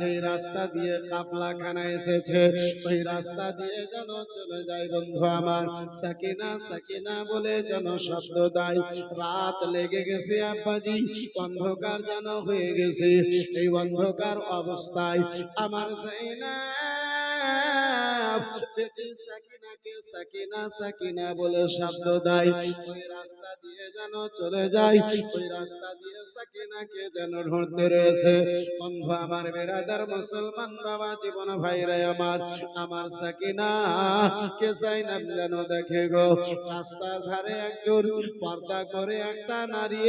যেই রাস্তা দিয়ে কাফলাখানা এসেছে, ওই রাস্তা দিয়ে যেন চলে যায় বন্ধু আমার। সাকিনা সাকিনা বলে যেন শব্দ দেয়, রাত লেগে গেছে আব্বাজি, অন্ধকার যেন হয়ে গেছে, এই অন্ধকার অবস্থায় আমার জাইনাব বলে শব্দ দেয়। ওই রাস্তা দিয়ে যেন চলে যায়। ওই রাস্তা দিয়ে সাকিনাকে যেন ঢুঁড়তে রয়েছে। বন্ধু আমার মুসলমান বাবা, জীবন আমার। আমার সাকিনা, কে সাইনাম যেন দেখে গো। রাস্তার ধারে একজন পর্দা করে একটা নারী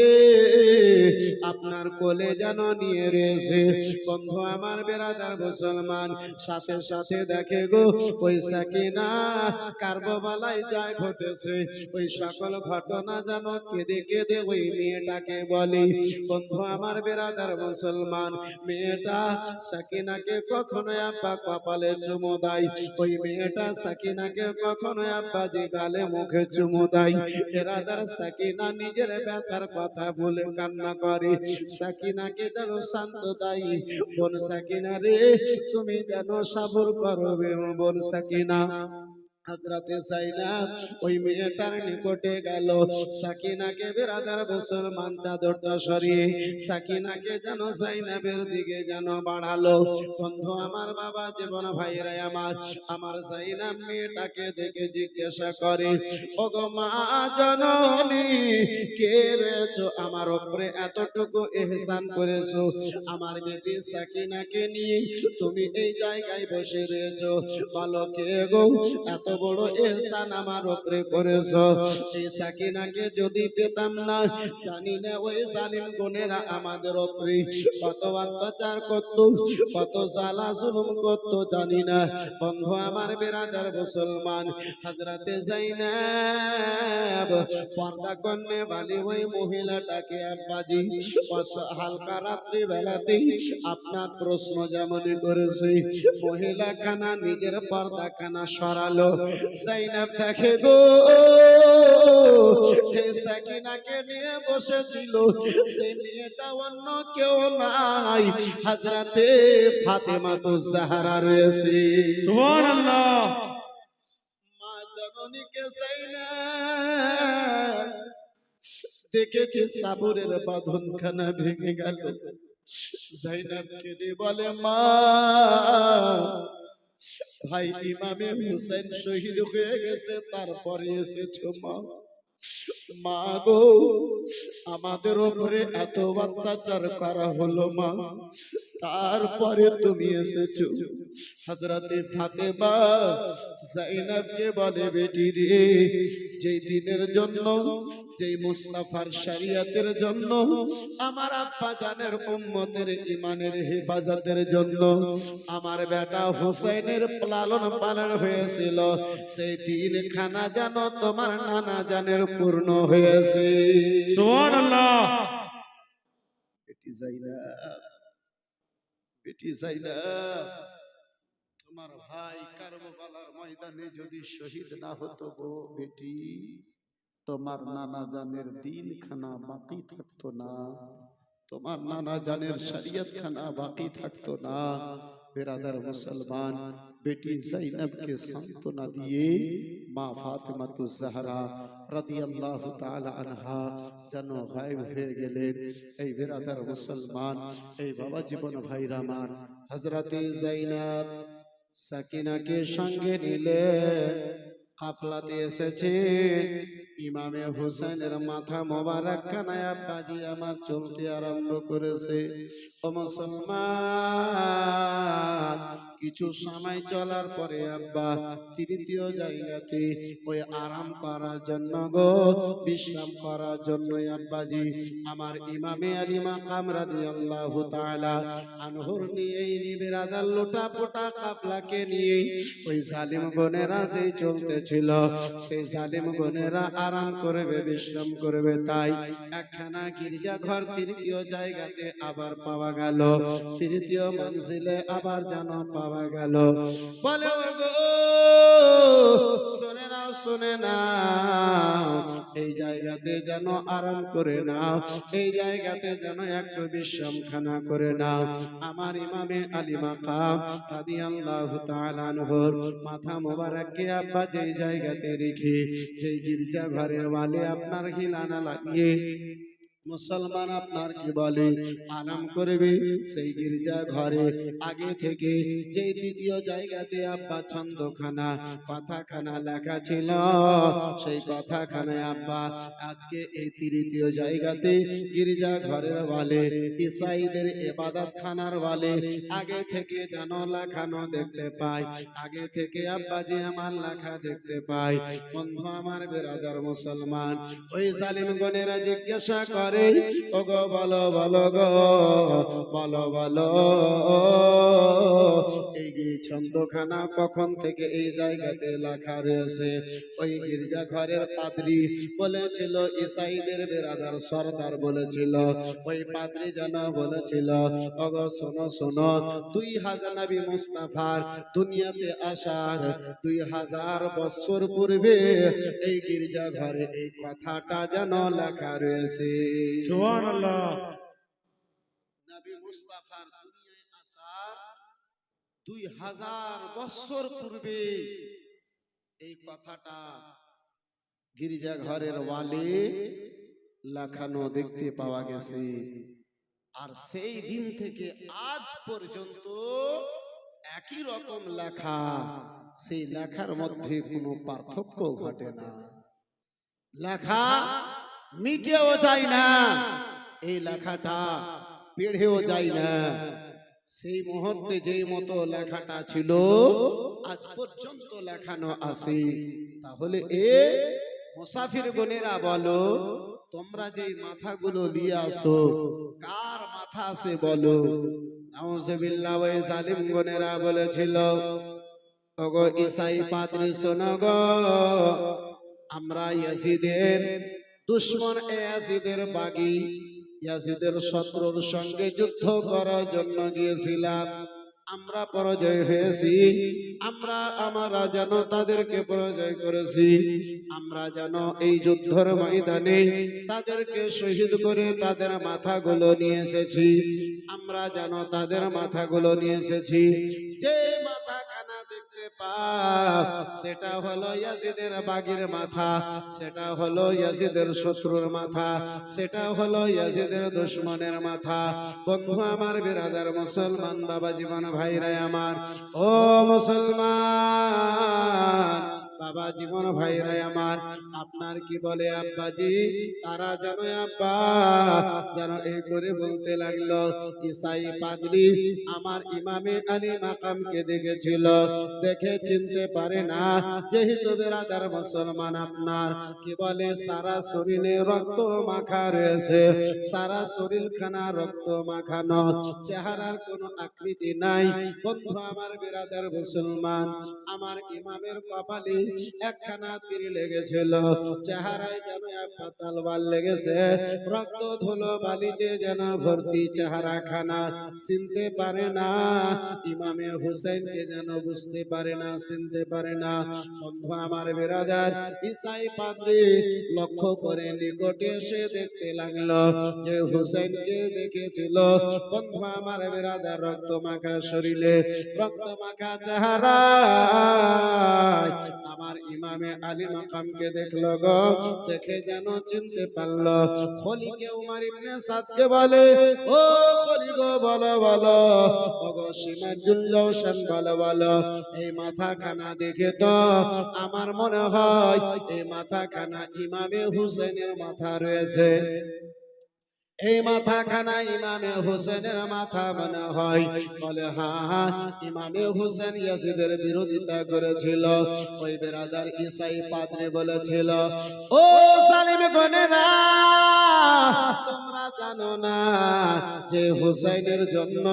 আপনার কোলে যেন নিয়ে রয়েছে। বন্ধু আমার বেরাদার মুসলমান, সাথে সাথে দেখে গো। ওই সাকিনা কার্ববালায় যায় ঘটেছে, ওই সকল ঘটনা যেন কেঁদে কেঁদে ওই মেয়েটাকে বলি। বন্ধু, আমার বেরাদার মুসলমান, মেয়েটা সাকিনাকে কখনো আব্বা কপালে চুমু দেয়। ওই মেয়েটা সাকিনাকে কখনো আব্বা যে গালে মুখে চুমু দেয়। বেরাদার সাকিনা নিজের ব্যথার কথা বলে কান্না করে। সাকিনাকে যেন শান্ত দেয়। বোন সাকিনা রে, তুমি যেন সাবর করো বে বোন সাকিনা হাজরাতে সাইনাব ওই মেয়েটার নিকটে গেল। সাকিনাকে বেরাদার মুসলমান চাদরটা সরিয়ে সাকিনাকে যেন সাইনাবের দিকে যেন বাড়ালো। বন্ধু, আমার বাবা জীবন ভাইরা আমার। আমার সাইনাব মেয়েটাকে দেখে জিজ্ঞাসা করে, ওগো মা জননী, কে রয়েছো? আমার উপরে এতটুকু এহসান করেছ। আমার বেটি সাকিনাকে নিয়ে তুমি এই জায়গায় বসে রয়েছো। বলো কে গো? এত বড় এহসান আমার উপরে করেছ। এই সাকিনাকে যদি পেতাম না, জানি না ওই জালিম গুণেরা আমাদের উপরে কত অত্যাচার করত, কত জ্বালা জুলুম করত, জানি না। আমার মুসলমান হাজরাতে যাইনাব, পর্দা কন্যে বালি ওই মহিলাটাকে আব্বাজি হালকা রাত্রি আপনার প্রশ্ন যেমন করেছে মহিলা খানা নিজের পর্দা খানা সরালো। জাইনাব দেখে গো যে সাকিনাকে নিয়ে বসেছিল সেই মেয়েটা অন্য কেউ নাই। হাজরাতে ফাতেমা তো জাহারা রয়েছে। সুবহানাল্লাহ। মা জননীকে জাইনাব দেখেছে সাবরের বাঁধনখানা ভেঙে গেল। জাইনাব কেঁদে বলে মা ভাই ইমামে হুসেন শহীদ হয়ে গেছে, তারপরে এসেছ মা। মা গো, আমাদের ওপরে এত অত্যাচার করা হলো মা। তারপরে তুমি এসেছ। হজরতে ফাতেমা জাইনাবকে বলে বেটি রে যেই দিনের জন্য যেই মুস্তাফার শরিয়তের জন্য আমার আব্বা জানের উম্মতের ইমানের হেফাজতের জন্য আমার বেটা হুসাইনের লালন পালন হয়েছিল সেই দিন খানা যেন তোমার নানা জানের পূর্ণ হয়েছে। সুবহানাল্লাহ। বেটি জাইনাব বেটি জাইনাব তোমার ভাই কারবালার ময়দানে যদি শহীদ না হতো গো বেটি তোমার নানা জানের দিন খানা বাকি থাকতো না। তোমার নানা জানের শরীয়ত খানা বাকি থাকতো না। বেরাদার মুসলমান বেটি জাইনবকে সান্ত্বনা দিয়ে মা ফাতেমাতু জাহরা রাদিয়াল্লাহু তাআলা আনহা, যেন গায়েব হয়ে গেলেন এই বেরাদার মুসলমান, এই বাবা জীবন ভাই রামান হযরতে জাইনাব সাকিনাকে সঙ্গে নিলে কাফলাতে এসেছেন। ইমামে হুসেনের মাথা মোবারক খানায় আব্বাজি আমার চলতে আরম্ভ করেছে। ও মুসলমান কিছু সময় চলার পরে আব্বা তৃতীয় জায়গাতে ওই আরাম করার জন্য গো, বিশ্রাম করার জন্য আব্বাজি আমার ইমামে আলী মাকাম রাদিয়াল্লাহু তাআলা আনহুর নিয়ে নিবেরাদার লোটা পোটা কাফলাকে নিয়ে ওই জালিম গনেরা সেই চলতেছিল, সেই জালিম গনেরা আরাম করবে, বিশ্রাম করবে। তাই একখানা গির্জা ঘর তৃতীয় জায়গাতে আবার পাওয়া গেল। তৃতীয় মঞ্জিলে আবার যেন পাওয়া গেল। বলে শোনে নাও শুনে নাও এই জায়গাতে যেন আরাম করে নাও, এই জায়গাতে যেন একটু বিশ্রামখানা করে নাও। আমার ইমামে আলী মাকাম রাদিয়াল্লাহু তাআলা আনহুর মাথা মোবারককে আব্বা, যেই জায়গাতে রেখে, যেই গির্জা ঘরের ওয়ালে আপনার হিলানা লাগিয়ে মুসলমান আপনার কি বলে? আরাম করবে সেই গির্জা ঘরে। আগে থেকে যে দ্বিতীয় জায়গাতে আব্বা ছন্দখানা, কথাখানা লেখা ছিল, সেই কথাখানায় আব্বা আজকে এই তৃতীয় জায়গাতে গির্জা ঘরের বলে, ইসাইদের এবাদত খানার বলে, আগে থেকে যেন লেখানো দেখতে পাই, আগে থেকে আব্বা যে আমার লেখা দেখতে পাই। বন্ধু, আমার বেরাদার মুসলমান, ওই জালিম গনেরা জিজ্ঞাসা করে ওগো বলো বলো গো, বলো বলো। এই ছন্দখানা কখন থেকে এই জায়গাতে লেখা রয়েছে? ওই গির্জা ঘরের পাদ্রি বলেছিল, ইসাইদের বেরাদার সর্দার বলেছিল। ওই পাদ্রি যেন বলেছিল ওগো শোনো শোনো, দুই হাজার নবী মুস্তাফার দুনিয়াতে আসার দুই হাজার বছর পূর্বে এই গির্জা ঘরে এই কথাটা যেন লেখা রয়েছে। বছর পূর্বে এই কথাটা গির্জা ঘরের ওয়ালে দেখতে পাওয়া গেছে। আর সেই দিন থেকে আজ পর্যন্ত একই রকম লেখা, সেই লেখার মধ্যে কোনো পার্থক্য ঘটে না। লেখা মিটেও যায় না। এই লেখাটা পেড়েও যায় না। সেই মুহূর্তে যেই মতো লেখাটা ছিল আজ পর্যন্ত লেখানো আছে। তাহলে এ মুসাফির গনেরা বলো তোমরা যেই মাথাগুলো নিয়ে আসো কার মাথা আছে বলো। নাউজুবিল্লাহ ওই জালিম গনেরা বলেছিল ওগো ইসাই পাদ্রি শোনো গো আমরা ইয়াজিদের দুশ্মন এ ইয়াজিদের বাগি। ইয়াজিদের শত্রুর সঙ্গে যুদ্ধ করার জন্য গিয়েছিলাম। আমরা পরাজয় হয়েছি। আমরা আমরা যেন তাদেরকে পরাজয় করেছি। আমরা যেন এই যুদ্ধের ময়দানে তাদেরকে শহীদ করে তাদের মাথাগুলো নিয়ে এসেছি। আমরা যেন তাদের মাথাগুলো নিয়ে এসেছি। যে দেখতে পাও সেটা হলো ইয়াজিদের বাগির মাথা, সেটা হলো ইয়াজিদের শত্রুর মাথা, সেটা হলো ইয়াজিদের দুশ্মনের মাথা। বন্ধু আমার বিরাদার মুসলমান বাবা জীবন ভাইরা আমার। ও মুসলমান বাবা জীবন ভাইরা আমার। আপনার কি বলে, আব্বাজি, তারা যেন আব্বা, যেন এই করে বলতে লাগল ইসাই পাদরি আমার ইমামে আলী মাকামকে দেখেছিল। দেখে চিনতে পারে না, যেহেতু বেরাদার মুসলমান আপনার। কি বলে, সারা শরীরে রক্ত মাখা রয়েছে, সারা শরীর খানা রক্ত মাখানো। চেহারার কোনো আকৃতি নাই। বন্ধু আমার বেরাদার মুসলমান, আমার ইমামের কপালে একখানা তীর লেগেছিল। চেহারায় যেন পাতাল বাল লেগেছে। রক্ত ধুলো বালিতে যেন ভর্তি চেহারা খানা চিনতে পারে না, ইমামে হুসেনকে যেন বুঝতে পারে না, চিনতে পারে না। বন্ধু আমার ইসাই পাদ্রি লক্ষ্য করে নিকটে এসে দেখতে লাগল যে হুসেনকে দেখেছিল। বন্ধু আমার বেরাদার, রক্ত মাখা শরীরে, রক্ত মাখা চেহারা আমার ইমামে আলী মাকামকে দেখল গো, দেখে যেন চিনতে পারল। খলিকে উমার ইবনে সাদকে বলে, ও খলি গো, বলো বলো। ওগো সিমাজুল জওশান বলো বলো। এই মাথা খানা দেখে তো আমার মনে হয়, এই মাথা খানা ইমামে হুসেনের মাথা রয়েছে। এই মাথা খানা ইমামে হোসেনের মাথা মনে হয়। বলে হ্যাঁ ইমামে হোসেন ইয়াসিদের বিরোধিতা করেছিল। ওই বেরাদার ইসাই পাদ্রে বলেছিল, ও সালিম গনেরা তোমরা জানো না যে হুসাইনের জন্য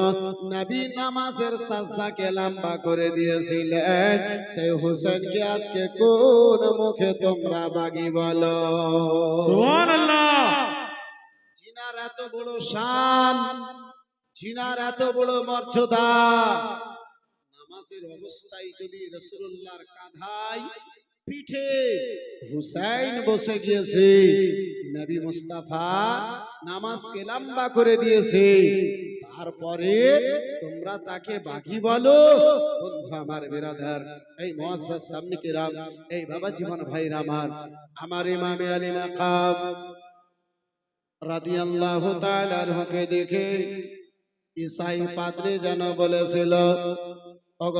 নবী নামাজের সাজদাকে লম্বা করে দিয়েছিলেন? সেই হুসাইনকে আজকে কোন মুখে তোমরা বাগি বলো? সুবহানাল্লাহ। এত বড় শান এত বড় মর্যাদা, নামাজের অবস্থায় যদি রসুল্লাহর পিঠে হুসাইন বসে গিয়েছে, নবী মুস্তাফা নামাজকে লম্বা করে দিয়েছে, তারপরে তোমরা তাকে বাকি বলো, বন্ধু আমার বিরাদার, এই মুআজ্জাজ সামনে কিরাম, এই বাবা জীবন ভাইরা আমার আমার ইমামে আলী মাকাম পাদ্রী যেন বলেছিল অগ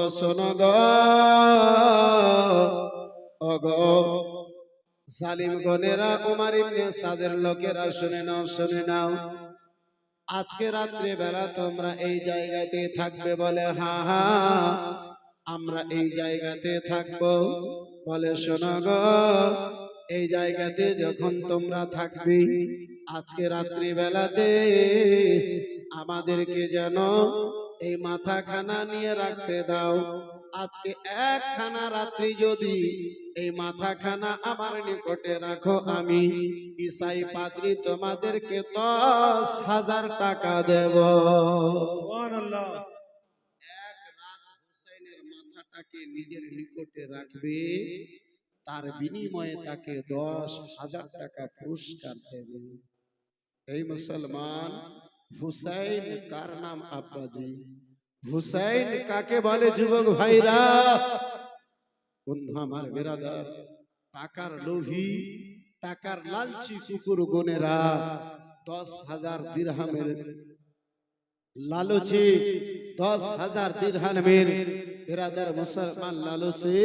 সাদের লোকেরা শুনে নাও শুনে নাও। আজকে রাত্রে বেলা তোমরা এই জায়গাতে থাকবে বলে, হা হা, আমরা এই জায়গাতে থাকব। বলে, শোনো গো এই জায়গাতে যখন তোমরা থাকবে আজকে রাত্রি বেলাতে আমাদেরকে যেন এই মাথাখানা নিয়ে রাখতে দাও। আজকে একখানা রাত্রি যদি এই মাথাখানা আমার নিকটে রাখো আমি ইসাই পাদ্রি তোমাদেরকে দশ হাজার টাকা দেব। এক রাত হুসাইনের মাথাটাকে নিজের নিকটে রাখবে তার বিনিময়ে তাকে দশ হাজার টাকা পুরস্কার দেবে। এই মুসলমান হুসাইন কার নাম আব্বাজি? হুসাইন কাকে বলে যুবক ভাইরা? বন্ধু আমার বেরাদার টাকার লোভী টাকার লালচি কুকুর গনেরা দশ হাজার দিরহামের লালচে দশ হাজার দিরহামের বেরাদার মুসলমান লালচে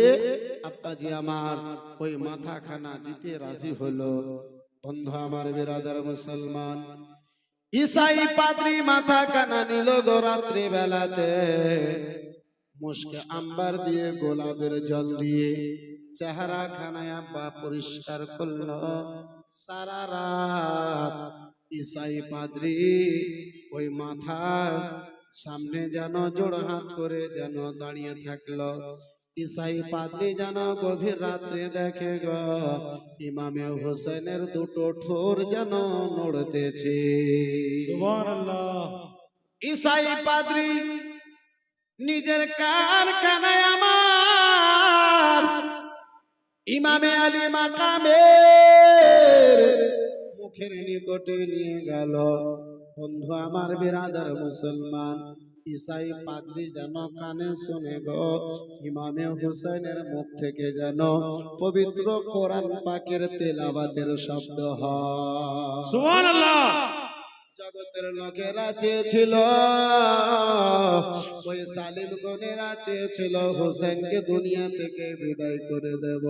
আব্বাজি আমার ওই মাথা খানা দিতে রাজি হলো। বন্ধু আমার বেরাদার মুসলমান, ইসাই পাদ্রি মাথা নিল গো রাত্রি বেলাতে মুশকে আম্বার দিয়ে গোলাপের জল দিয়ে চেহারা খানায় আব্বা পরিষ্কার করল। সারা রাত ইসাই পাদ্রি ওই মাথার সামনে যেন জোড় হাত করে যেন দাঁড়িয়ে থাকল। ইসাই পাদ্রি যেন গভীর রাত্রে দেখে গ। ইমামে হোসেনের দুটো ঠোর যেন নড়তেছে। ইসাই পাদ্রি নিজের কার কানায় আমার। ইমামে আলী মাকামের মুখের নিকটে নিয়ে গেল। বন্ধু আমার বিরাদার মুসলমান ইসাই পাদ্রি যেন কানে শুনে গো। ইমামে হুসেনের মুখ থেকে যেন পবিত্র কোরআন পাকের তেলাবাদের শব্দ হয়। জগতের লোকেরা চেয়েছিল। ওই সালিম গনেরা চেয়েছিল, হোসেনকে দুনিয়া থেকে বিদায় করে দেব।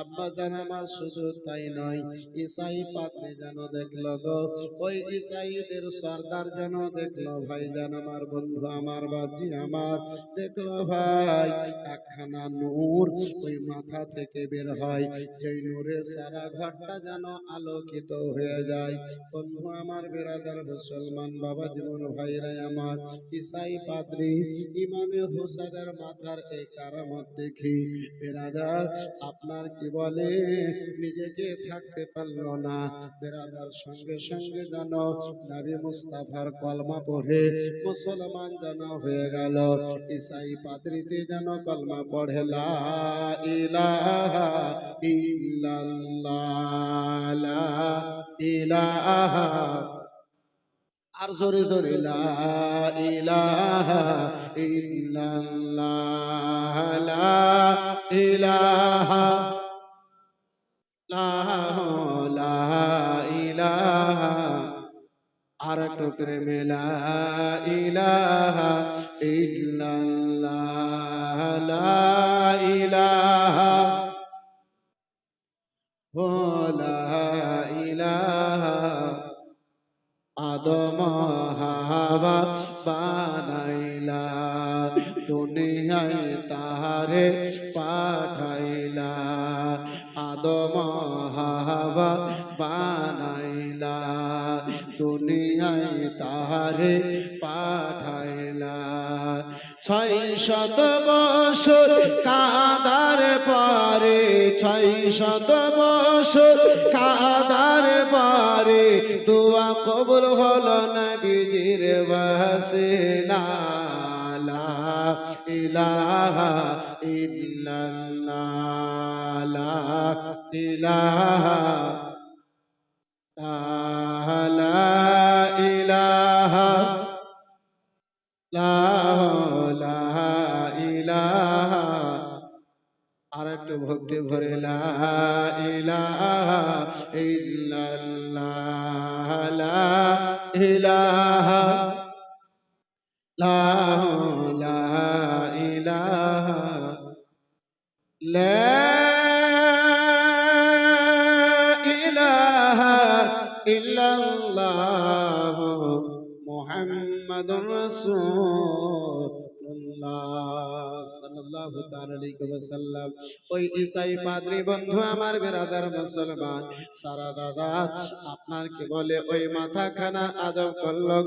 আব্বা জান, আমার শুধু তাই নয়, ইসাই পাত্রে যেন দেখল গো, ওই ইসাইদের সর্দার যেন দেখল, ভাই জান, আমার বন্ধু, আমার বাবজি আমার। দেখল, ভাই, একখানা নূর ওই মাথা থেকে বের হয়, যেই নূরে সারা ঘরটা যেন আলোকিত হয়ে যায়। বন্ধু, আমার বেরাদার মুসলমান বাবা জীবন ভাইরা আমার। ইসাই পাদ্রি ইমামে হোসেনের মাথার এই কারামত দেখি। বেরাদার আপনার কি বলে? নিজেকে থাকতে পারল না। বেরাদার সঙ্গে সঙ্গে যেন নবী মুস্তাফার কলমা পড়ে মুসলমান যেন হয়ে গেল। ইসাই পাদ্রিতে যেন কলমা পড়ে, লা ইলাহা ইল্লাল্লাহ, লা ইলাহা আর জোরে জোরে লা লা ইলাহা আর টুকরে মেলা ইলাহা ইল্লাল্লাহ লা আদম হাওয়া বানাইলা দুনিয়ায় তাহারে পাঠাইলা। আদম হাওয়া বানাইলা দুনিয়ায় তাহারে পাঠাইলা। ছয় শত বছর কাদার পরে, ছয় শত বছর কাদার পরে। দোয়া হলো নবীজির বাসিলা লা ইলাহা ইল্লাল্লাহ। ইলাহা আর একটু ভক্তি ভরে লা মুহাম্মাদুর রাসূলুল্লাহ সাল্লাল্লাহু তাআলা ওয়াসাল্লাম। ওই ঈসাই পাদ্রী বন্ধু আমার মুসলমান, সারা রাত আপনার কি বলে, ওই আদব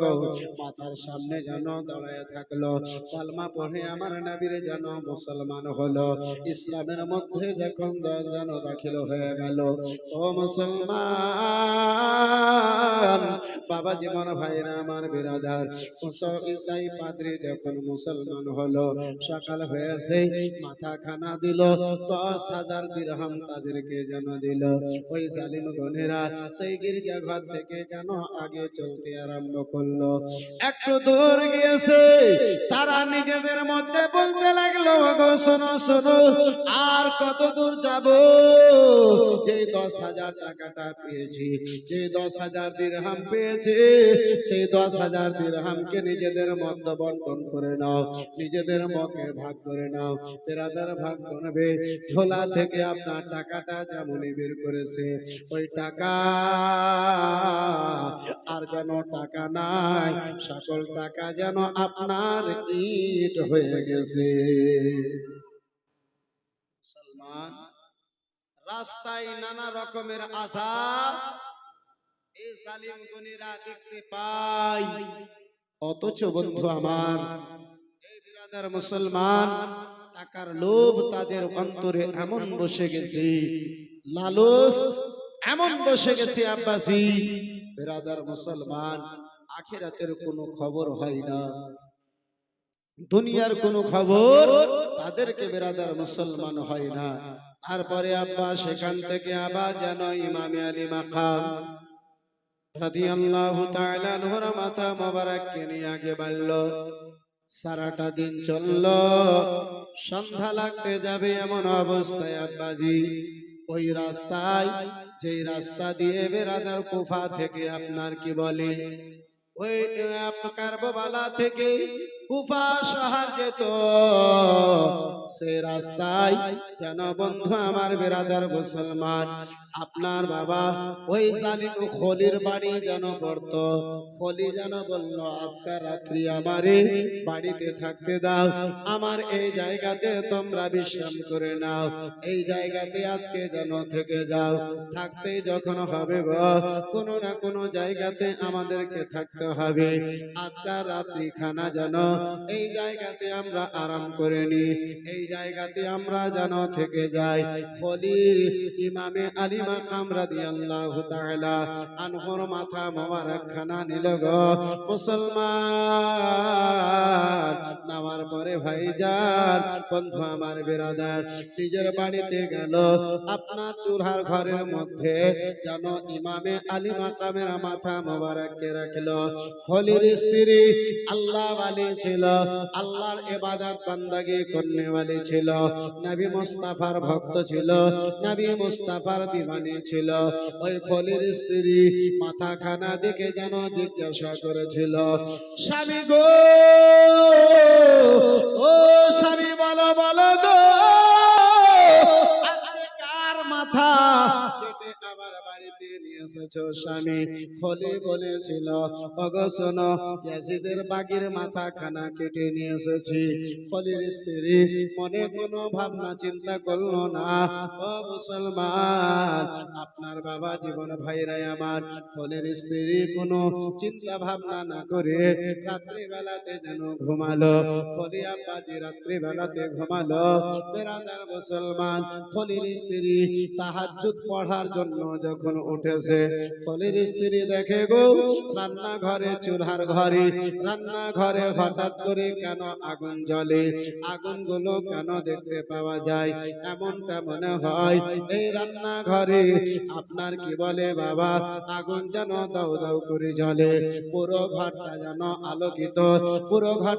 গো। মাথার সামনে যেন দাঁড়ায় থাকল, কালমা পড়ে আমার নবীর যেন মুসলমান হলো। ইসলামের মধ্যে যখন যেন দাখিল হয়ে গেল, ও মুসলমান বাবা জীবন ভাইরা আমার বিরাদার ইসাই পাদ্রী যখন মুসলমান হলো, সকাল হয়েছে। মাথা খানা দিল, দশ হাজার দিরহাম তাদেরকে যেন দিল। ওই জালিম গনেরা সেই গির্জা ঘর থেকে যেন আগে চলতে আরম্ভ করল। একটু দূর গিয়েছে, তারা নিজেদের মধ্যে বলতে লাগল গো শোনো শোনো, আর কত দূর যাব? যে দশ হাজার টাকাটা পেয়েছি, যে দশ হাজার দিরহাম পেয়েছি, সেই দশ হাজার দিরহামকে নিজেদের মধ্যে বন্টন করে নাও। নিজেদের মধ্যে ভাগ করে নাও। বেরাদার ভাগ করবে ঝোলা থেকে আপনার টাকাটা যেমনই বের করেছে। ওই টাকা আর যেন টাকা নাই, সকল টাকা যেন আপনার ইট হয়ে গেছে। রাস্তায় নানা রকমের আশা এই সালিম গনিরা দেখতে পাই। অথচ বন্ধু আমার এই বিরাদার মুসলমান, টাকার লোভ তাদের অন্তরে এমন বসে গেছে। লালস, এমন বসে গেছে আব্বাসি বিরাদার মুসলমান, আখিরাতের কোনো খবর হয় না। দুনিয়ার কোনো খবর তাদেরকে বেরাদার মুসলমান হয় না। তারপরে আব্বা সেখান থেকে আবার যেন ইমামে আলী মাকাম রাদিয়াল্লাহু তাআলা আনহুর মাথা মোবারককে নিয়ে আগে বাড়ল। সারাটা দিন চলল। সন্ধ্যা লাগতে যাবে এমন অবস্থায় আব্বাজি। ওই রাস্তায়, যেই রাস্তা দিয়ে বেরাদার কুফা থেকে আপনার কি বলে? ওই, আপনার কারবালা থেকে কুফা শহর যেত, সে রাস্তায় যেন বন্ধু আমার বেরাদার মুসলমান। আপনার বাবা ওই জালিম খলির বাড়ি যেন পড়ত। খলি যেন বলল, আজকে রাত্রি আমারে বাড়িতে থাকতে দাও। আমার এই জায়গাতে তোমরা বিশ্রাম করে নাও। এই জায়গাতে আজকে যেন থেকে যাও। থাকতে যখন হবে গো, কোনো না কোনো জায়গাতে আমাদেরকে থাকতে হবে। আজকাল রাত্রি খানা যেন এই জায়গাতে আমরা আরাম করে নি এই জায়গাতে আমরা যেন থেকে যাই। ফলি ইমামে আলী মাকাম রাদিয়াল্লাহু তাআলা আনহর মাথা মোবারক খানা নিল মুসলমান। নামার পরে ভাইজান বন্ধু আমার বেরাদার, নিজের বাড়িতে গেল। আপনার চুলহার ঘরের মধ্যে যেন ইমামে আলী মাকামের মাথা মোবারককে রাখল। হলির স্ত্রী, আল্লাহ ওয়ালি ছিল, আল্লাহর ইবাদত বান্দাগি করনে ওয়ালি ছিল, নবী মুস্তাফার ভক্ত ছিল, নবী মুস্তাফার দিওয়ানি ছিল। ওই খলির স্ত্রী মাথা খানা দেখে যেন জিজ্ঞাসা করেছিল, স্বামী গো, ও স্বামী, বলো বলো গো, আজকে কার মাথা? নিয়ে এসেছ স্বামী। খলি বলেছিল ওগো শোনো, ইয়াজিদের বাগির মাথা খানা কেটে নিয়ে এসেছি খলির স্ত্রী মনে কোনো ভাবনা, চিন্তা না। ও মুসলমান, আপনার বাবা জীবন ভাইরাই আমার। খলির স্ত্রী কোনো চিন্তা ভাবনা না করে রাত্রি বেলাতে যেন ঘুমালো। খলি আব্বাজি রাত্রি বেলাতে ঘুমালো। বেরাদার মুসলমান, খলির স্ত্রী তাহাজ্জুদ পড়ার জন্য যখন উঠেছে ফলের স্ত্রী দেখে, গো, রান্নাঘরে চুলার ঘরে রান্নাঘরে হঠাৎ করে কেন আগুন জ্বলে? আগুনগুলো কেন দেখতে পাওয়া যায়? এমনটা মনে হয়, এই রান্নাঘরে আপনার কি বলে, বাবা? আগুন যেন দাউ দাউ করে জ্বলে। পুরো ঘরটা যেন আলোকিত। পুরো ঘর